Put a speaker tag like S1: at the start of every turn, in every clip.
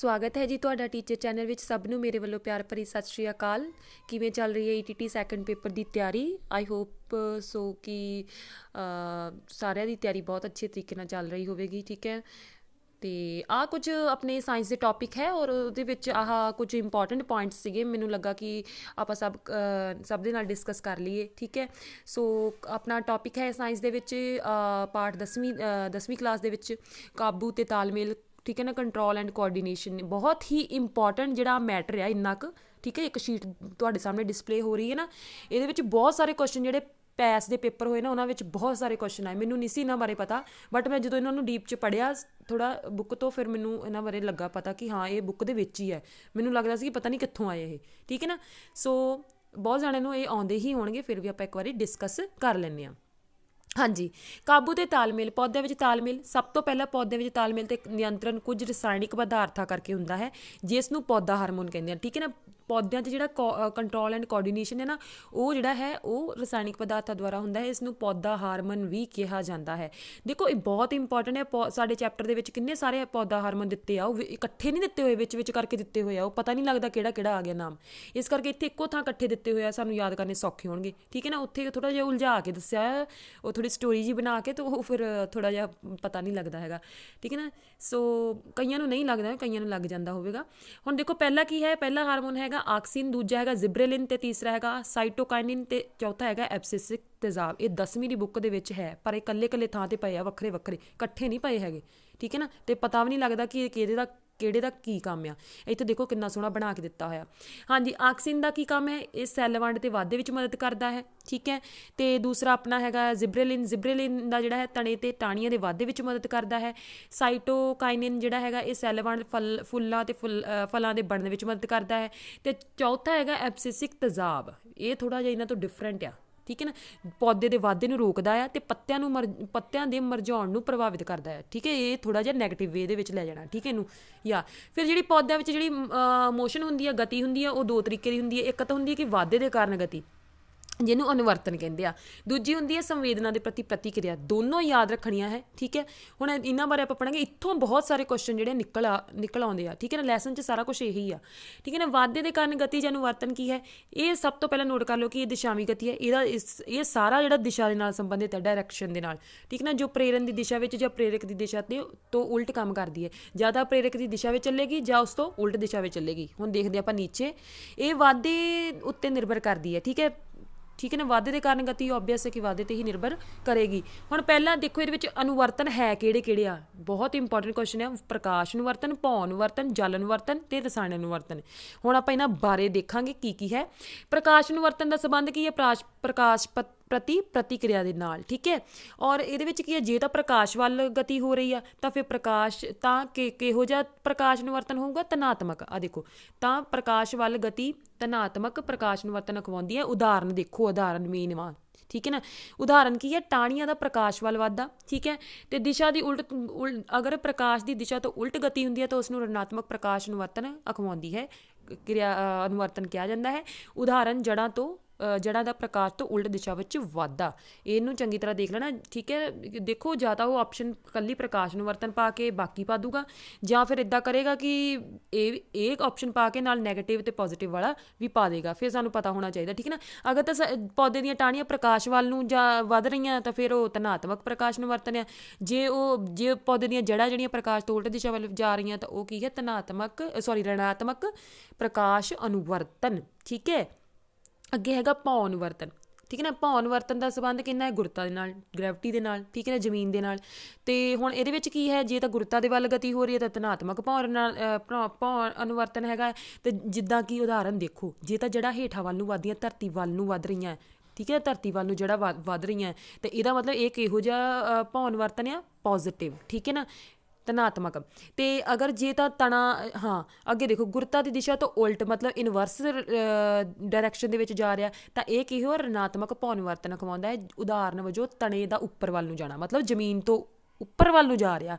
S1: ਸਵਾਗਤ ਹੈ ਜੀ ਤੁਹਾਡਾ ਟੀਚਰ ਚੈਨਲ ਵਿੱਚ ਸਭ ਨੂੰ ਮੇਰੇ ਵੱਲੋਂ ਪਿਆਰ ਭਰੀ ਸਤਿ ਸ਼੍ਰੀ ਅਕਾਲ। ਕਿਵੇਂ ਚੱਲ ਰਹੀ ਹੈ ਈਟੀਟੀ ਸੈਕੰਡ ਪੇਪਰ ਦੀ ਤਿਆਰੀ? ਆਈ ਹੋਪ ਸੋ ਕਿ ਸਾਰਿਆਂ ਦੀ ਤਿਆਰੀ ਬਹੁਤ ਅੱਛੇ ਤਰੀਕੇ ਨਾਲ ਚੱਲ ਰਹੀ ਹੋਵੇਗੀ ਠੀਕ ਹੈ? ਤੇ ਆ ਕੁਝ ਆਪਣੇ ਸਾਇੰਸ ਦੇ ਟੌਪਿਕ ਹੈ ਔਰ ਉਹਦੇ ਵਿੱਚ ਆਹ ਕੁਝ ਇੰਪੋਰਟੈਂਟ ਪੁਆਇੰਟਸ ਸੀਗੇ। ਮੈਨੂੰ ਲੱਗਾ ਕਿ ਆਪਾਂ ਸਭ ਸਭ ਦੇ ਨਾਲ ਡਿਸਕਸ ਕਰ ਲਈਏ ਠੀਕ ਹੈ? ਸੋ ਆਪਣਾ ਟੌਪਿਕ ਹੈ ਸਾਇੰਸ ਦੇ ਵਿੱਚ ਅ, ਪਾਠ 10ਵੀਂ 10ਵੀਂ ਕਲਾਸ ਦੇ ਵਿੱਚ ਕਾਬੂ ਤੇ ਤਾਲਮੇਲ ਠੀਕ ਹੈ ਨਾ ਕੰਟਰੋਲ ਐਂਡ ਕੋਆਰਡੀਨੇਸ਼ਨ ਬਹੁਤ ਹੀ ਇੰਪੋਰਟੈਂਟ ਜਿਹੜਾ ਮੈਟਰ ਆ, ਇੰਨਾ ਕੁ, ਠੀਕ ਹੈ, ਇੱਕ ਸ਼ੀਟ ਤੁਹਾਡੇ ਸਾਹਮਣੇ ਡਿਸਪਲੇ ਹੋ ਰਹੀ ਹੈ ਨਾ। ਇਹਦੇ ਵਿੱਚ ਬਹੁਤ ਸਾਰੇ ਕੁਐਸਚਨ ਜਿਹੜੇ ਪੈਸ ਦੇ ਪੇਪਰ ਹੋਏ ਨਾ, ਉਹਨਾਂ ਵਿੱਚ ਬਹੁਤ ਸਾਰੇ ਕੁਐਸਚਨ ਆਏ। ਮੈਨੂੰ ਨਹੀਂ ਸੀ ਇਹਨਾਂ ਬਾਰੇ ਪਤਾ ਬਟ ਮੈਂ ਜਦੋਂ ਇਹਨਾਂ ਨੂੰ ਡੀਪ ਚ ਪੜਿਆ ਥੋੜਾ ਬੁੱਕ ਤੋਂ ਫਿਰ ਮੈਨੂੰ ਇਹਨਾਂ ਬਾਰੇ ਲੱਗਾ ਪਤਾ ਕਿ ਹਾਂ, ਇਹ ਬੁੱਕ ਦੇ ਵਿੱਚ ਹੀ ਹੈ। ਮੈਨੂੰ ਲੱਗਦਾ ਸੀ ਕਿ ਪਤਾ ਨਹੀਂ ਕਿੱਥੋਂ ਆਏ ਇਹ, ਠੀਕ ਹੈ ਨਾ। ਸੋ ਬਹੁਤ ਜਾਣਿਆਂ ਨੂੰ ਇਹ ਆਉਂਦੇ ਹੀ ਹੋਣਗੇ, ਫਿਰ ਵੀ ਆਪਾਂ ਇੱਕ ਵਾਰੀ ਡਿਸਕਸ ਕਰ ਲੈਂਦੇ ਹਾਂ। ਹਾਂਜੀ। ਕਾਬੂ ਤੇ ਤਾਲਮੇਲ, ਪੌਦਿਆਂ ਵਿੱਚ ਤਾਲਮੇਲ, ਸਭ ਤੋਂ ਪਹਿਲਾਂ ਪੌਦਿਆਂ ਵਿੱਚ ਤਾਲਮੇਲ ਤੇ ਨਿਯੰਤਰਣ ਕੁਝ ਰਸਾਇਣਿਕ ਪਦਾਰਥਾਂ ਕਰਕੇ ਹੁੰਦਾ ਹੈ, ਜਿਸ ਨੂੰ ਪੌਦਾ ਹਾਰਮੋਨ ਕਹਿੰਦੇ ਆ। ਠੀਕ ਹੈ ਨਾ? ਪੌਦਿਆਂ 'ਚ ਜਿਹੜਾ ਕੰਟਰੋਲ ਐਂਡ ਕੋਆਰਡੀਨੇਸ਼ਨ ਹੈ ਨਾ, ਉਹ ਜਿਹੜਾ ਹੈ, ਉਹ ਰਸਾਇਣਿਕ ਪਦਾਰਥਾਂ ਦੁਆਰਾ ਹੁੰਦਾ ਹੈ, ਇਸ ਨੂੰ ਪੌਦਾ ਹਾਰਮੋਨ ਵੀ ਕਿਹਾ ਜਾਂਦਾ ਹੈ। ਦੇਖੋ, ਇਹ ਬਹੁਤ ਇੰਪੋਰਟੈਂਟ ਹੈ, ਪੌ- ਸਾਡੇ ਚੈਪਟਰ ਦੇ ਵਿੱਚ ਕਿੰਨੇ ਸਾਰੇ ਪੌਦਾ ਹਾਰਮੋਨ ਦਿੱਤੇ ਆ, ਉਹ ਇਕੱਠੇ ਨਹੀਂ ਦਿੱਤੇ ਹੋਏ, ਵਿੱਚ ਵਿੱਚ ਕਰਕੇ ਦਿੱਤੇ ਹੋਏ ਆ, ਉਹ ਪਤਾ ਨਹੀਂ ਲੱਗਦਾ ਕਿਹੜਾ ਕਿਹੜਾ ਆ ਗਿਆ ਨਾਮ। ਇਸ ਕਰਕੇ ਇੱਥੇ ਇੱਕੋ ਥਾਂ ਇਕੱਠੇ ਦਿੱਤੇ ਹੋਏ ਆ, ਸਾਨੂੰ ਯਾਦ ਕਰਨੇ ਸੌਖੇ ਹੋਣਗੇ। ਠੀਕ ਹੈ ਨਾ, ਉੱਥੇ ਥੋੜਾ ਜਿਹਾ ਉਲਝਾ ਕੇ ਦੱਸਿਆ, ਉਹ ਥੋੜੀ ਸਟੋਰੀ ਜੀ ਬਣਾ ਕੇ, ਤੇ ਉਹ ਫਿਰ ਥੋੜਾ ਜਿਹਾ ਪਤਾ ਨਹੀਂ ਲੱਗਦਾ ਹੈਗਾ। ਠੀਕ ਹੈ ਨਾ, ਸੋ ਕਈਆਂ ਨੂੰ ਨਹੀਂ ਲੱਗਦਾ, ਕਈਆਂ ਨੂੰ ਲੱਗ ਜਾਂਦਾ ਹੋਵੇਗਾ। ਹੁਣ ਦੇਖੋ, ਪਹਿਲਾ ਕੀ ਹੈ, ਪਹਿਲਾ ਹਾਰਮੋਨ ਹੈਗਾ ਆਕਸੀਨ, ਦੂਜਾ ਹੈਗਾ ਜ਼ਿਬਰੇਲਿਨ ਤੇ ਤੀਸਰਾ ਹੈਗਾ ਸਾਈਟੋਕਾਈਨਿਨ ਤੇ ਚੌਥਾ ਹੈਗਾ ਐਬਸਿਸਿਕ ਤੇਜ਼ਾਬ। ਇਹ 10ਵੀਂ ਦੀ ਬੁੱਕ ਦੇ ਵਿੱਚ ਹੈ, ਪਰ ਇਹ ਇਕੱਲੇ-ਇਕੱਲੇ ਥਾਂ ਤੇ ਪਏ ਆ ਵੱਖਰੇ ਵੱਖਰੇ ਇਕੱਠੇ ਨਹੀਂ ਪਏ ਹੈਗੇ, ਠੀਕ ਹੈ ਨਾ? ਤੇ ਪਤਾ ਵੀ ਨਹੀਂ ਲੱਗਦਾ ਕਿ ਇਹ ਕਿਹਦੇ ਦਾ ਕਿਹੜੇ ਦਾ ਕੀ ਕੰਮ ਆ। ਇੱਥੇ ਦੇਖੋ ਕਿੰਨਾ ਸੋਹਣਾ ਬਣਾ ਕੇ ਦਿੱਤਾ ਹੋਇਆ। ਹਾਂਜੀ, ਆਕਸਿਨ ਦਾ ਕੀ ਕੰਮ ਹੈ? ਇਹ ਸੈੱਲ ਵੰਡ ਤੇ ਵਾਧੇ ਵਿੱਚ ਮਦਦ ਕਰਦਾ ਹੈ, ਠੀਕ ਹੈ? ਤੇ ਦੂਸਰਾ ਆਪਣਾ ਹੈਗਾ ਜ਼ਿਬਰੇਲਿਨ। ਜ਼ਿਬਰੇਲਿਨ ਦਾ ਜਿਹੜਾ ਹੈ ਤਣੇ ਤੇ ਟਾਣੀਆਂ ਦੇ ਵਾਧੇ ਵਿੱਚ ਮਦਦ ਕਰਦਾ ਹੈ। ਸਾਈਟੋਕਾਈਨਿਨ ਜਿਹੜਾ ਹੈਗਾ ਇਹ ਸੈੱਲ ਵੰਡ ਫਲ, ਫੁੱਲਾਂ ਤੇ ਫੁੱਲ ਫਲਾਂ ਦੇ ਬਣਨ ਵਿੱਚ ਮਦਦ ਕਰਦਾ ਹੈ। ਤੇ ਚੌਥਾ ਹੈਗਾ ਐਬਸਿਸਿਕ ਤਜਾਬ। ਇਹ ਥੋੜਾ ਜਿਹਾ ਇਹਨਾਂ ਤੋਂ ਡਿਫਰੈਂਟ ਆ। ਠੀਕ ਹੈ ਨਾ, ਪੌਦੇ ਦੇ ਵਾਧੇ ਨੂੰ ਰੋਕਦਾ ਆ ਤੇ ਪੱਤਿਆਂ ਨੂੰ ਮਰ, ਪੱਤਿਆਂ ਦੇ ਮਰਝਾਉਣ ਨੂੰ ਪ੍ਰਭਾਵਿਤ ਕਰਦਾ ਹੈ ਠੀਕ ਹੈ, ਇਹ ਥੋੜਾ ਜਿਹਾ 네ਗੇਟਿਵ ਵੇ ਦੇ ਵਿੱਚ ਲੈ ਜਾਣਾ, ਠੀਕ ਹੈ ਇਹਨੂੰ, ਜਾਂ ਫਿਰ ਜਿਹੜੀ ਪੌਦਿਆਂ ਵਿੱਚ ਜਿਹੜੀ ਮੋਸ਼ਨ ਹੁੰਦੀ ਹੈ ਗਤੀ ਹੁੰਦੀ ਹੈ ਉਹ ਦੋ ਤਰੀਕੇ ਦੀ ਹੁੰਦੀ ਹੈ ਇੱਕ ਤਾਂ ਹੁੰਦੀ ਹੈ ਕਿ ਵਾਧੇ ਦੇ ਕਾਰਨ ਗਤੀ ਜਿਹਨੂੰ ਅਨੁਵਰਤਨ ਕਹਿੰਦੇ ਆ। ਦੂਜੀ ਹੁੰਦੀ ਹੈ ਸੰਵੇਦਨਾ ਦੇ ਪ੍ਰਤੀ ਪ੍ਰਤੀਕਿਰਿਆ। ਦੋਨੋਂ ਯਾਦ ਰੱਖਣੀਆਂ ਹੈ, ਠੀਕ ਹੈ? ਹੁਣ ਇਹਨਾਂ ਬਾਰੇ ਆਪਾਂ ਪੜਾਂਗੇ ਇੱਥੋਂ ਬਹੁਤ ਸਾਰੇ ਕੁਐਸਚਨ ਜਿਹੜੇ ਨਿਕਲ ਆ, ਨਿਕਲ ਆਉਂਦੇ ਆ, ਠੀਕ ਹੈ ਨਾ? ਲੈਸਨ 'ਚ ਸਾਰਾ ਕੁਝ ਇਹੀ ਆ, ਠੀਕ ਹੈ ਨਾ? ਵਾਧੇ ਦੇ ਕਾਰਨ ਗਤੀ ਜਾਂ ਅਨੁਵਰਤਨ ਕੀ ਹੈ? ਇਹ ਸਭ ਤੋਂ ਪਹਿਲਾਂ ਨੋਟ ਕਰ ਲਓ ਕਿ ਇਹ ਦਿਸ਼ਾਵੀ ਗਤੀ ਹੈ। ਇਹਦਾ ਇਸ, ਇਹ ਸਾਰਾ ਜਿਹੜਾ ਦਿਸ਼ਾ ਦੇ ਨਾਲ ਸੰਬੰਧਿਤ ਹੈ ਡਾਇਰੈਕਸ਼ਨ ਦੇ ਨਾਲ, ਠੀਕ ਨਾ? ਜੋ ਪ੍ਰੇਰਨ ਦੀ ਦਿਸ਼ਾ ਵਿੱਚ ਜਾਂ ਪ੍ਰੇਰਕ ਦੀ ਦਿਸ਼ਾ ਤੇ ਤੋਂ ਉਲਟ ਕੰਮ ਕਰਦੀ ਹੈ। ਜ਼ਿਆਦਾ ਪ੍ਰੇਰਕ ਦੀ ਦਿਸ਼ਾ ਵਿੱਚ ਚੱਲੇਗੀ ਜਾਂ ਉਸ ਤੋਂ ਉਲਟ ਦਿਸ਼ਾ ਵਿੱਚ ਚੱਲੇਗੀ। ਹੁਣ ਦੇਖਦੇ ਆਪਾਂ ਨੀਚੇ। ਇਹ ਵਾਧੇ ਉੱਤੇ ਨਿਰਭਰ ਕਰਦੀ ਹੈ, ਠੀਕ ਹੈ? ਠੀਕ ਹੈ ਨਾ? ਵਾਧੇ ਦੇ ਕਾਰਨ ਗਤੀ ਆਬਵੀਅਸ ਹੈ ਕਿ ਵਾਧੇ ਤੇ ਹੀ ਨਿਰਭਰ ਕਰੇਗੀ। ਹੁਣ ਪਹਿਲਾਂ ਦੇਖੋ, ਇਹਦੇ ਵਿੱਚ ਅਨੁਵਰਤਨ ਹੈ ਕਿਹੜੇ ਕਿਹੜੇ ਆ? ਬਹੁਤ ਇੰਪੋਰਟੈਂਟ ਕੁਐਸਚਨ ਹੈ ਪ੍ਰਕਾਸ਼ ਅਨੁਵਰਤਨ, ਭੌਂ ਅਨੁਵਰਤਨ, ਜਲ ਅਨੁਵਰਤਨ ਤੇ ਰਸਾਇਣ ਅਨੁਵਰਤਨ। ਹੁਣ ਆਪਾਂ ਇਹਨਾਂ ਬਾਰੇ ਦੇਖਾਂਗੇ ਕੀ ਕੀ ਹੈ। ਪ੍ਰਕਾਸ਼ ਅਨੁਵਰਤਨ ਦਾ ਸੰਬੰਧ ਕੀ ਹੈ? ਪ੍ਰਾਸ਼- ਪ੍ਰਕਾਸ਼ ਪ- ਪ੍ਰਤੀ ਪ੍ਰਤੀਕਿਰਿਆ ਦੇ ਨਾਲ, ਠੀਕ ਹੈ? ਔਰ ਇਹਦੇ ਵਿੱਚ ਕੀ ਹੈ? ਜੇ ਤਾਂ ਪ੍ਰਕਾਸ਼ ਵੱਲ ਗਤੀ ਹੋ ਰਹੀ ਆ, ਤਾਂ ਫਿਰ ਪ੍ਰਕਾਸ਼, ਤਾਂ ਕਿ ਕਿਹੋ ਜਿਹਾ ਪ੍ਰਕਾਸ਼ ਨਿਵਰਤਨ ਹੋਊਗਾ? ਤਨਾਤਮਕ ਆ ਦੇਖੋ, ਤਾਂ ਪ੍ਰਕਾਸ਼ ਵੱਲ ਗਤੀ ਤਨਾਤਮਕ ਪ੍ਰਕਾਸ਼ ਨਿਵਰਤਨ ਅਖਵਾਉਂਦੀ ਹੈ। ਉਦਾਹਰਨ ਦੇਖੋ, ਉਦਾਹਰਨ ਮੇਨ ਵਾ ਠੀਕ ਹੈ ਨਾ? ਉਦਾਹਰਨ ਕੀ ਹੈ? ਟਾਣੀਆਂ ਦਾ ਪ੍ਰਕਾਸ਼ ਵੱਲ ਵਾਧਾ ਠੀਕ ਹੈ? ਤੇ ਦਿਸ਼ਾ ਦੀ ਉਲਟ ਉਲ- ਅਗਰ ਪ੍ਰਕਾਸ਼ ਦੀ ਦਿਸ਼ਾ ਤੋਂ ਉਲਟ ਗਤੀ ਹੁੰਦੀ ਹੈ, ਤਾਂ ਉਸ ਨੂੰ ਰਣਾਤਮਕ ਪ੍ਰਕਾਸ਼ ਨਿਵਰਤਨ ਅਖਵਾਉਂਦੀ ਹੈ ਕਿਰਿਆ ਅਨੁਵਰਤਨ ਕਿਹਾ ਜਾਂਦਾ ਹੈ। ਉਦਾਹਰਨ ਜੜਾਂ ਤੋਂ ਜੜ੍ਹਾਂ ਦਾ ਪ੍ਰਕਾਸ਼ ਤੋਂ ਉਲਟ ਦਿਸ਼ਾ ਵਿੱਚ ਵਾਧਾ ਇਹਨੂੰ ਚੰਗੀ ਤਰ੍ਹਾਂ ਦੇਖ ਲੈਣਾ, ਠੀਕ ਹੈ? ਦੇਖੋ, ਜਾਂ ਤਾਂ ਉਹ ਆਪਸ਼ਨ ਕੱਲੀ ਪ੍ਰਕਾਸ਼ ਨੂੰ ਵਰਤਨ ਪਾ ਕੇ ਬਾਕੀ ਪਾ ਦੂਗਾ, ਜਾਂ ਫਿਰ ਇਦਾਂ ਕਰੇਗਾ ਕਿ ਇਹ ਇੱਕ ਆਪਸ਼ਨ ਪਾ ਕੇ ਨਾਲ 네ਗੇਟਿਵ ਤੇ ਪੋਜ਼ਿਟਿਵ ਵਾਲਾ ਵੀ ਪਾ ਦੇਗਾ। ਫਿਰ ਸਾਨੂੰ ਪਤਾ ਹੋਣਾ ਚਾਹੀਦਾ, ਠੀਕ ਹੈ ਨਾ? ਅਗਰ ਤਾਂ ਸ- ਪੌਦੇ ਦੀਆਂ ਟਾਹਣੀਆਂ ਪ੍ਰਕਾਸ਼ ਵੱਲ ਨੂੰ ਜਾਂ ਵੱਧ ਰਹੀਆਂ, ਤਾਂ ਫਿਰ ਉਹ ਧਨਾਤਮਕ ਪ੍ਰਕਾਸ਼ ਨੂੰ ਵਰਤਨਿਆ ਜੇ ਉਹ, ਜੇ ਪੌਦੇ ਦੀਆਂ ਜੜ੍ਹਾਂ ਜਿਹੜੀਆਂ ਪ੍ਰਕਾਸ਼ ਤੋਂ ਉਲਟ ਦਿਸ਼ਾ ਵੱਲ ਜਾ ਰਹੀਆਂ, ਤਾਂ ਉਹ ਕੀ ਹੈ? ਧਨਾਤਮਕ ਸੌਰੀ ਰਣਾਤਮਕ ਪ੍ਰਕਾਸ਼ ਅਨੁਵਰਤਨ, ਠੀਕ ਹੈ? ਅੱਗੇ ਹੈਗਾ ਭੌ ਅਨੁਵਰਤਨ ਠੀਕ ਹੈ ਨਾ? ਭੌ ਅਨੁਵਰਤਨ ਦਾ ਸੰਬੰਧ ਕਿੰਨਾ ਹੈ? ਗੁਰਤਾ ਦੇ ਨਾਲ ਗ੍ਰੈਵਿਟੀ ਦੇ ਨਾਲ ਠੀਕ ਹੈ ਨਾ? ਜ਼ਮੀਨ ਦੇ ਨਾਲ। ਤੇ ਹੁਣ ਇਹਦੇ ਵਿੱਚ ਕੀ ਹੈ? ਜੇ ਤਾਂ ਗੁਰਤਾ ਦੇ ਵੱਲ ਗਤੀ ਹੋ ਰਹੀ ਹੈ ਤਾਂ ਧਨਾਤਮਕ ਭੌ ਨਾਲ ਅ, ਭੌ ਅਨੁਵਰਤਨ ਹੈਗਾ ਹੈ। ਤੇ ਜਿੱਦਾਂ ਕਿ ਉਦਾਹਰਨ ਦੇਖੋ ਜੇ ਤਾਂ ਜਿਹੜਾ ਹੇਠਾਂ ਵੱਲ ਨੂੰ ਵਧਦੀਆਂ ਧਰਤੀ ਵੱਲ ਨੂੰ ਵਧ ਰਹੀਆਂ ਠੀਕ ਹੈ ਧਰਤੀ ਵੱਲ ਨੂੰ ਜਿਹੜਾ ਵਧ ਵਧ ਰਹੀਆਂ ਹੈ, ਤੇ ਇਹਦਾ ਮਤਲਬ ਇਹ ਕਿਹੋ ਜਿਹਾ ਅ, ਵਰਤਨ ਆ? ਪੋਜ਼ਿਟਿਵ ਠੀਕ ਹੈ ਨਾ? ਧਨਾਤਮਕ। ਤੇ ਅਗਰ ਜੇ ਤਾਂ ਤਣਾ, ਹਾਂ, ਅੱਗੇ ਦੇਖੋ, ਗੁਰਤਾ ਦੀ ਦਿਸ਼ਾ ਤੋਂ ਉਲਟ, ਮਤਲਬ ਇਨਵਰਸ ਡਾਇਰੈਕਸ਼ਨ ਦੇ ਵਿੱਚ ਜਾ ਰਿਹਾ, ਤਾਂ ਇਹ ਕੀ ਹੋ ਰਣਾਤਮਕ ਭੌਨਵਰਤਨ ਖਵਾਉਂਦਾ ਹੈ। ਉਦਾਹਰਨ ਵਜੋਂ ਤਣੇ ਦਾ ਉੱਪਰ ਵੱਲ ਨੂੰ ਜਾਣਾ, ਮਤਲਬ ਜ਼ਮੀਨ ਤੋਂ ਉੱਪਰ ਵੱਲ ਨੂੰ ਜਾ ਰਿਹਾ।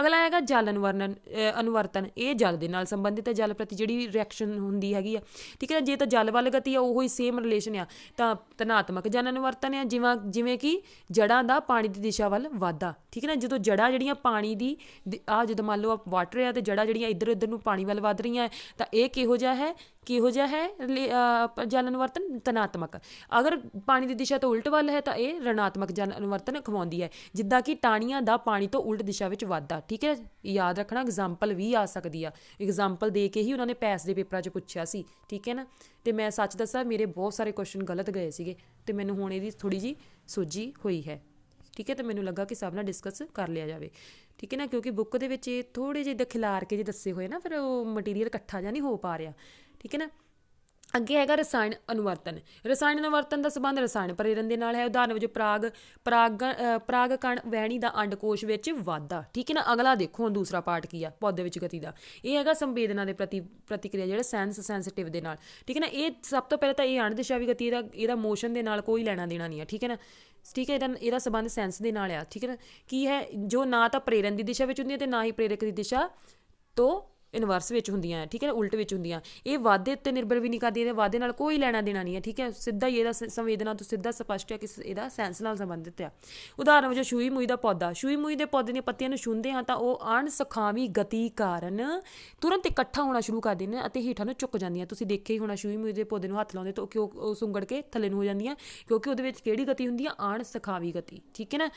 S1: ਅਗਲਾ ਹੈਗਾ ਜਲ ਅਨੁਵਰਣਨ ਅ, ਅਨੁਵਰਤਨ। ਇਹ ਜਲ ਦੇ ਨਾਲ ਸੰਬੰਧਿਤ ਹੈ ਜਲ ਪ੍ਰਤੀ ਜਿਹੜੀ ਰਿਐਕਸ਼ਨ ਹੁੰਦੀ ਹੈਗੀ ਆ। ਠੀਕ ਹੈ ਨਾ ਜੇ ਤਾਂ ਜਲ ਵੱਲ ਗਤੀ ਆ ਉਹੀ ਸੇਮ ਰਿਲੇਸ਼ਨ ਆ। ਤਾਂ ਧਨਾਤਮਕ ਜਲ ਅਨੁਵਰਤਨ ਆ ਜਿਵੇਂ ਜਿਵੇਂ ਕਿ ਜੜਾਂ ਦਾ ਪਾਣੀ ਦੀ ਦਿਸ਼ਾ ਵੱਲ ਵਾਧਾ। ਠੀਕ ਹੈ ਨਾ ਜਦੋਂ ਜੜਾਂ ਜਿਹੜੀਆਂ ਪਾਣੀ ਦੀ ਆ ਜਦੋਂ ਮੰਨ ਲਓ ਵਾਟਰ ਆ ਤੇ ਜੜਾਂ ਜਿਹੜੀਆਂ ਇੱਧਰ ਉੱਧਰ ਨੂੰ ਪਾਣੀ ਵੱਲ ਵਧ ਰਹੀਆਂ ਤਾਂ ਇਹ ਕਿਹੋ ਜਿਹਾ ਹੈ? ਕਿਹੋ ਜਿਹਾ ਹੈ ਰਿਲੇ- ਜਲ ਅਨੁਵਰਤਨ ਧਨਾਤਮਕ। ਅਗਰ ਪਾਣੀ ਦੀ ਦਿਸ਼ਾ ਤੋਂ ਉਲਟ ਵੱਲ ਹੈ ਤਾਂ ਇਹ ਰਣਾਤਮਕ ਜਲ ਅਨੁਵਰਤਨ ਖਵਾਉਂਦੀ ਹੈ, ਜਿੱਦਾਂ ਕਿ ਟਾਣੀਆਂ ਦਾ ਪਾਣੀ ਤੋਂ ਉਲਟ ਦਿਸ਼ਾ ਵਿੱਚ ਵਾਧਾ ਠੀਕ ਹੈ? ਯਾਦ ਰੱਖਣਾ ਐਗਜ਼ਾਮਪਲ ਵੀ ਆ ਸਕਦੀ ਆ। ਐਗਜ਼ਾਮਪਲ ਦੇ ਕੇ ਹੀ ਉਹਨਾਂ ਨੇ ਪੈਸ ਦੇ ਪੇਪਰਾਂ 'ਚ ਪੁੱਛਿਆ ਸੀ। ਠੀਕ ਹੈ ਨਾ? ਤੇ ਮੈਂ ਸੱਚ ਦੱਸਾਂ, ਮੇਰੇ ਬਹੁਤ ਸਾਰੇ ਕੁਐਸਚਨ ਗਲਤ ਗਏ ਸੀਗੇ। ਤੇ ਮੈਨੂੰ ਹੁਣ ਇਹਦੀ ਥੋੜੀ ਜੀ ਸੋਝੀ ਹੋਈ ਹੈ। ਠੀਕ ਹੈ? ਤਾਂ ਮੈਨੂੰ ਲੱਗਾ ਕਿ ਸਭ ਨਾਲ ਡਿਸਕਸ ਕਰ ਲਿਆ ਜਾਵੇ। ਠੀਕ ਹੈ ਨਾ? ਕਿਉਂਕਿ ਬੁੱਕ ਦੇ ਵਿੱਚ ਇਹ ਥੋੜੇ ਜਿਹੇ ਖਿਲਾਰ ਕੇ ਜੇ ਦੱਸੇ ਹੋਏ ਨਾ, ਫਿਰ ਉਹ ਮਟੀਰੀਅਲ ਇਕੱਠਾ ਜਾਂ ਨਹੀਂ ਹੋ ਪਾ ਰਿਹਾ। ਠੀਕ ਹੈ ਨਾ? ਅੱਗੇ ਹੈਗਾ ਰਸਾਇਣ ਅਨੁਵਰਤਨ। ਰਸਾਇਣ ਅਨੁਵਰਤਨ ਦਾ ਸੰਬੰਧ ਰਸਾਇਣ ਪ੍ਰੇਰਣ ਦੇ ਨਾਲ ਹੈ। ਉਦਾਹਰਨ ਵਜੋਂ ਪਰਾਗ ਪਰਾਗ ਅ, ਪਰਾਗ ਕਣ ਵਹਿਣੀ ਦਾ ਅੰਡਕੋਸ਼ ਵਿੱਚ ਵਾਧਾ। ਠੀਕ ਹੈ ਨਾ? ਅਗਲਾ ਦੇਖੋ ਹੁਣ ਦੂਸਰਾ ਪਾਰਟ ਕੀ ਆ ਪੌਦੇ ਵਿੱਚ ਗਤੀ ਦਾ। ਇਹ ਹੈਗਾ ਸੰਵੇਦਨਾ ਦੇ ਪ੍ਰਤੀ ਪ੍ਰਤੀਕਿਰਿਆ ਜਿਹੜਾ ਸੈਂਸ ਸੈਂਸਿਟਿਵ ਦੇ ਨਾਲ। ਠੀਕ ਹੈ ਨਾ? ਇਹ ਸਭ ਤੋਂ ਪਹਿਲਾਂ ਤਾਂ ਇਹ ਅਣ ਦਿਸ਼ਾਵੀ ਗਤੀ ਇਹਦਾ ਇਹਦਾ ਮੋਸ਼ਨ ਦੇ ਨਾਲ ਕੋਈ ਲੈਣਾ ਦੇਣਾ ਨਹੀਂ ਆ। ਠੀਕ ਹੈ ਨਾ? ਠੀਕ ਹੈ ਇਹਦਾ ਇਹਦਾ ਸੰਬੰਧ ਸੈਂਸ ਦੇ ਨਾਲ ਆ। ਠੀਕ ਹੈ ਨਾ? ਕੀ ਹੈ? ਜੋ ਨਾ ਤਾਂ ਪ੍ਰੇਰਣ ਦੀ ਦਿਸ਼ਾ ਵਿੱਚ ਹੁੰਦੀ ਹੈ ਤੇ ਨਾ ਹੀ ਪ੍ਰੇਰਕ ਦੀ ਦਿਸ਼ਾ ਤੋਂ ਇਨਵਰਸ ਵਿੱਚ ਹੁੰਦੀਆਂ ਹੈ, ਠੀਕ ਹੈ ਨਾ ਉਲਟ ਵਿੱਚ ਹੁੰਦੀਆਂ ਇਹ ਵਾਧੇ ਉੱਤੇ ਨਿਰਭਰ ਵੀ ਨਹੀਂ ਕਰਦੀ ਇਹਦੇ ਵਾਧੇ ਨਾਲ ਕੋਈ ਲੈਣਾ ਦੇਣਾ ਨਹੀਂ ਹੈ ਠੀਕ ਹੈ। ਸਿੱਧਾ ਹੀ ਇਹਦਾ ਸੰਵੇਦਨਾ ਤੋਂ ਸਿੱਧਾ ਸਪਸ਼ਟ ਹੈ ਕਿ ਇਹਦਾ ਸੈਂਸ ਨਾਲ ਸੰਬੰਧਿਤ ਆ ਉਦਾਹਰਨ ਵਜੋਂ ਸ਼ੂਈ ਮੂਈ ਦਾ ਪੌਦਾ। ਸ਼ੂਈ ਮੂਈ ਦੇ ਪੌਦੇ ਦੀਆਂ ਪੱਤੀਆਂ ਨੂੰ ਛੂੰਹਦੇ ਹਾਂ ਤਾਂ ਉਹ ਅਣਸਖਾਵੀ ਗਤੀ ਕਾਰਨ ਤੁਰੰਤ ਇਕੱਠਾ ਹੋਣਾ ਸ਼ੁਰੂ ਕਰ ਦਿੰਦੇ ਨੇ ਅਤੇ ਹੇਠਾਂ ਨੂੰ ਚੁੱਕ ਜਾਂਦੀਆਂ। ਤੁਸੀਂ ਦੇਖਿਆ ਹੀ ਹੋਣਾ ਸ਼ੂਈ ਮੂਈ ਦੇ ਪੌਦੇ ਨੂੰ ਹੱਥ ਲਾਉਂਦੇ ਤਾਂ ਉਹ ਕਿਉਂ ਉਹ ਸੁੰਗੜ ਕੇ ਥੱਲੇ ਨੂੰ ਹੋ ਜਾਂਦੀਆਂ ਕਿਉਂਕਿ ਉਹਦੇ ਵਿੱਚ ਕਿਹੜੀ ਗਤੀ ਹੁੰਦੀ ਆ ਅਣਸਖਾਵੀ ਗਤੀ ਠੀਕ ਹੈ ਨਾ?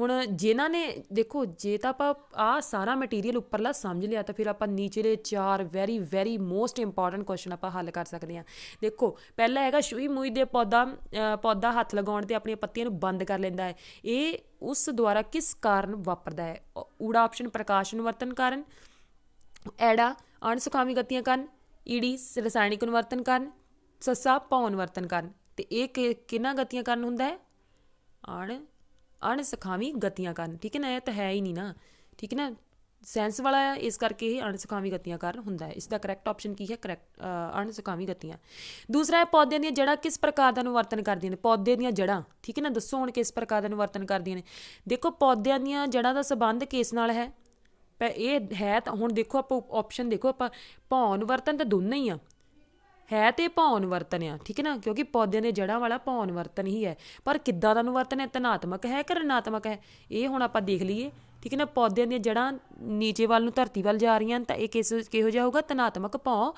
S1: ਹੁਣ ਜਿਨ੍ਹਾਂ ਨੇ ਦੇਖੋ ਜੇ ਤਾਂ ਆਪਾਂ ਆ ਸਾਰਾ ਮਟੀਰੀਅਲ ਉੱਪਰਲਾ ਸਮਝ ਲਿਆ ਤਾਂ ਫਿਰ ਆਪਾਂ ਨੀਚਲੇ ਚਾਰ very very most important question ਆਪਾਂ ਹੱਲ ਕਰ ਸਕਦੇ ਹਾਂ। ਦੇਖੋ ਪਹਿਲਾ ਹੈਗਾ ਸ਼ੂਈ ਮੂਈ ਦੇ ਪੌਦਾ ਪੌਦਾ ਹੱਥ ਲਗਾਉਣ ਤੇ ਆਪਣੀਆਂ ਪੱਤੀਆਂ ਨੂੰ ਬੰਦ ਕਰ ਲੈਂਦਾ ਹੈ। ਇਹ ਉਸ ਦੁਆਰਾ ਕਿਸ ਕਾਰਨ ਵਾਪਰਦਾ ਹੈ? ਅ, ਊੜਾ ਆਪਸ਼ਨ ਪ੍ਰਕਾਸ਼ ਅਨੁਵਰਤਨ ਕਾਰਨ ਐੜਾ ਅਣਸੁਖਾਵੀ ਗਤੀਆਂ ਕਾਰਨ ਈੜੀ ਰਸਾਇਣਿਕ ਅਨੁਵਰਤਨ ਕਾਰਨ ਸੱਸਾ ਭੌ ਅਨੁਵਰਤਨ ਕਾਰਨ। ਤੇ ਇਹ ਕਿ- ਕਿਹਨਾਂ ਗਤੀਆਂ ਕਾਰਨ ਹੁੰਦਾ ਹੈ? ਅਣ ਅਣਸਖਾਵੀ ਗਤੀਆਂ ਕਾਰਨ। ਠੀਕ ਹੈ ਨਾ? ਇਹ ਤਾਂ ਹੈ ਹੀ ਨਹੀਂ ਨਾ। ਠੀਕ ਹੈ ਨਾ? ਸੈਂਸ ਵਾਲਾ ਹੈ ਇਸ ਕਰਕੇ ਇਹ ਅਣਸਖਾਵੀ ਗਤੀਆਂ ਕਾਰਨ ਹੁੰਦਾ ਹੈ। ਇਸ ਦਾ ਕਰੈਕਟ ਆਪਸ਼ਨ ਕੀ ਹੈ? ਕਰੈਕਟ ਅਣਸਖਾਵੀ ਗਤੀਆਂ। ਦੂਸਰਾ ਹੈ ਪੌਦਿਆਂ ਦੀਆਂ ਜੜ੍ਹਾਂ ਕਿਸ ਪ੍ਰਕਾਰ ਦਾ ਅਨੁਵਰਤਨ ਕਰਦੀਆਂ ਨੇ? ਪੌਦੇ ਦੀਆਂ ਜੜ੍ਹਾਂ। ਠੀਕ ਹੈ ਨਾ? ਦੱਸੋ ਹੁਣ ਕਿਸ ਪ੍ਰਕਾਰ ਦਾ ਅਨੁਵਰਤਨ ਕਰਦੀਆਂ ਨੇ। ਦੇਖੋ, ਪੌਦਿਆਂ ਦੀਆਂ ਜੜ੍ਹਾਂ ਦਾ ਸੰਬੰਧ ਕਿਸ ਨਾਲ ਹੈ? ਪਰ ਇਹ ਹੈ ਤਾਂ ਹੁਣ ਦੇਖੋ ਆਪਾਂ ਆਪਸ਼ਨ ਦੇਖੋ ਆਪਾਂ, ਭੌਂ ਅਨੁਵਰਤਨ ਤਾਂ ਦੋਨੇ ਹੀ ਆ। ਹੈ ਤੇ ਭੌਂ ਵਰਤਨ ਆ, ਠੀਕ ਹੈ ਨਾ? ਕਿਉਂਕਿ ਪੌਦਿਆਂ ਦੇ ਜੜ੍ਹਾਂ ਵਾਲਾ ਭੌਂ ਅਨੁਵਰਤਨ ਹੀ ਹੈ। ਪਰ ਕਿੱਦਾਂ ਦਾ ਅਨੁਵਰਤਨ ਹੈ? ਧਨਾਤਮਕ ਹੈ ਕਿ ਰਣਾਤਮਕ ਹੈ? ਇਹ ਹੁਣ ਆਪਾਂ ਦੇਖ ਲਈਏ। ਠੀਕ ਹੈ ਨਾ, ਪੌਦਿਆਂ ਦੀਆਂ ਜੜ੍ਹਾਂ ਨੀਚੇ ਵੱਲ ਨੂੰ ਧਰਤੀ ਵੱਲ ਜਾ ਰਹੀਆਂ ਹਨ, ਤਾਂ ਇਹ ਕਿਸ ਕਿਹੋ ਜਿਹਾ ਹੋਊਗਾ? ਧਨਾਤਮਕ ਭੌਂ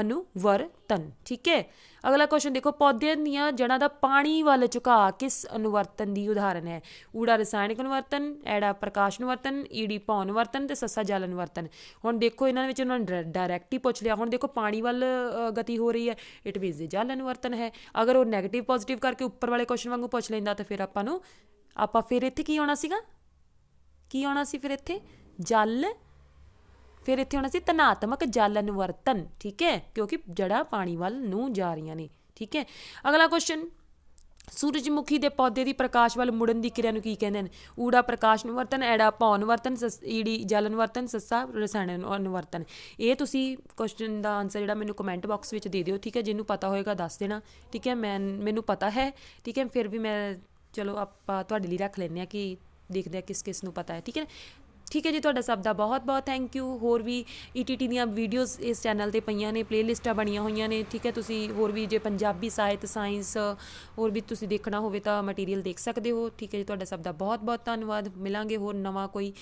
S1: ਅਨੁਵਰਤਨ, ਠੀਕ ਹੈ? ਅਗਲਾ ਕੁਐਸਚਨ ਦੇਖੋ, ਪੌਦਿਆਂ ਦੀਆਂ ਜੜ੍ਹਾਂ ਦਾ ਪਾਣੀ ਵੱਲ ਝੁਕਾ ਕਿਸ ਅਨੁਵਰਤਨ ਦੀ ਉਦਾਹਰਨ ਹੈ? ਊੜਾ ਰਸਾਇਣਿਕ ਅਨੁਵਰਤਨ, ਐੜਾ ਪ੍ਰਕਾਸ਼ ਅਨੁਵਰਤਨ, ਈੜੀ ਭੌਂ ਅਨੁਵਰਤਨ ਤੇ ਸੱਸਾ ਜਲ ਅਨੁਵਰਤਨ। ਹੁਣ ਦੇਖੋ, ਇਹਨਾਂ ਵਿੱਚ ਉਹਨਾਂ ਨੇ ਡਾਇਰੈਕਟ ਹੀ ਪੁੱਛ ਲਿਆ। ਹੁਣ ਦੇਖੋ, ਪਾਣੀ ਵੱਲ ਗਤੀ ਹੋ ਰਹੀ ਹੈ। ਇਟ ਮੀਨਸ ਦੇ ਜਲ ਅਨੁਵਰਤਨ ਹੈ। ਅਗਰ ਉਹ 네ਗੇਟਿਵ ਪੋਜ਼ਿਟਿਵ ਕਰਕੇ ਉੱਪਰ ਵਾਲੇ ਕੁਐਸਚਨ ਵਾਂਗੂ ਪੁੱਛ ਲੈਂਦਾ, ਤਾਂ ਫਿਰ ਆਪਾਂ ਨੂੰ, ਆਪਾਂ ਫਿਰ ਇੱਥੇ ਕੀ ਆਉਣਾ ਸੀਗਾ? ਕੀ ਆਉਣਾ ਸੀ ਫਿਰ ਇੱਥੇ? ਜਲ। ਫਿਰ ਇੱਥੇ ਆਉਣਾ ਸੀ ਧਨਾਤਮਕ ਜਲ ਅਨੁਵਰਤਨ, ਠੀਕ ਹੈ? ਕਿਉਂਕਿ ਜੜਾ ਪਾਣੀ ਵੱਲ ਨੂੰ ਜਾ ਰਹੀਆਂ ਨੇ, ਠੀਕ ਹੈ? ਅਗਲਾ ਕੁਐਸਚਨ ਸੂਰਜਮੁਖੀ ਦੇ ਪੌਦੇ ਦੀ ਪ੍ਰਕਾਸ਼ ਵੱਲ ਮੁੜਨ ਦੀ ਕਿਰਿਆ ਨੂੰ ਕੀ ਕਹਿੰਦੇ ਨੇ ਊੜਾ ਪ੍ਰਕਾਸ਼ ਅਨੁਵਰਤਨ, ਐੜਾ ਭੌਂ ਅਨੁਵਰਤਨ, ਸਸ- ਈੜੀ ਜਲ ਅਨੁਵਰਤਨ, ਸੱਸਾ ਰਸਾਇਣ ਅਨੁਵਰਤਨ। ਇਹ ਤੁਸੀਂ ਕੁਐਸਚਨ ਦਾ ਆਨਸਰ ਜਿਹੜਾ ਮੈਨੂੰ ਕਮੈਂਟ ਬਾਕਸ ਵਿੱਚ ਦੇ ਦਿਓ, ਠੀਕ ਹੈ? ਜਿਹਨੂੰ ਪਤਾ ਹੋਏਗਾ ਦੱਸ ਦੇਣਾ, ਠੀਕ ਹੈ? ਮੈਂ, ਮੈਨੂੰ ਪਤਾ ਹੈ, ਠੀਕ ਹੈ? ਫਿਰ ਵੀ ਮੈਂ, ਚਲੋ ਆਪਾਂ ਤੁਹਾਡੇ ਲਈ ਰੱਖ ਲੈਂਦੇ ਆ ਕਿ ਦੇਖਦੇ ਆ ਕਿਸ ਕਿਸ ਨੂੰ ਪਤਾ ਹੈ, ਠੀਕ ਹੈ ਠੀਕ ਹੈ ਜੀ, ਤੁਹਾਡਾ ਸਭ ਦਾ ਬਹੁਤ ਬਹੁਤ ਥੈਂਕ ਯੂ ਹੋਰ ਵੀ ETT ਦੀਆਂ ਵੀਡੀਓਜ਼ ਇਸ ਚੈਨਲ ਤੇ ਪਈਆਂ ਨੇ ਪਲੇਲਿਸਟਾਂ ਬਣੀਆਂ ਹੋਈਆਂ ਨੇ, ਠੀਕ ਹੈ? ਤੁਸੀਂ ਹੋਰ ਵੀ ਜੇ ਪੰਜਾਬੀ ਸਾਹਿਤ ਸਾਇੰਸ ਹੋਰ ਵੀ ਤੁਸੀਂ ਦੇਖਣਾ ਹੋਵੇ ਤਾਂ ਮਟੀਰੀਅਲ ਦੇਖ ਸਕਦੇ ਹੋ। ਠੀਕ ਹੈ ਜੀ, ਤੁਹਾਡਾ ਸਭ ਦਾ ਬਹੁਤ ਬਹੁਤ ਧੰਨਵਾਦ। ਮਿਲਾਂਗੇ ਹੋਰ ਨਵਾਂ ਕੋਈ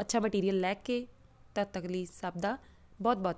S1: ਅੱਛਾ ਮਟੀਰੀਅਲ ਲੈ ਕੇ, ਤਦ ਤੱਕ ਲਈ ਸਭ ਦਾ ਬਹੁਤ ਬਹੁਤ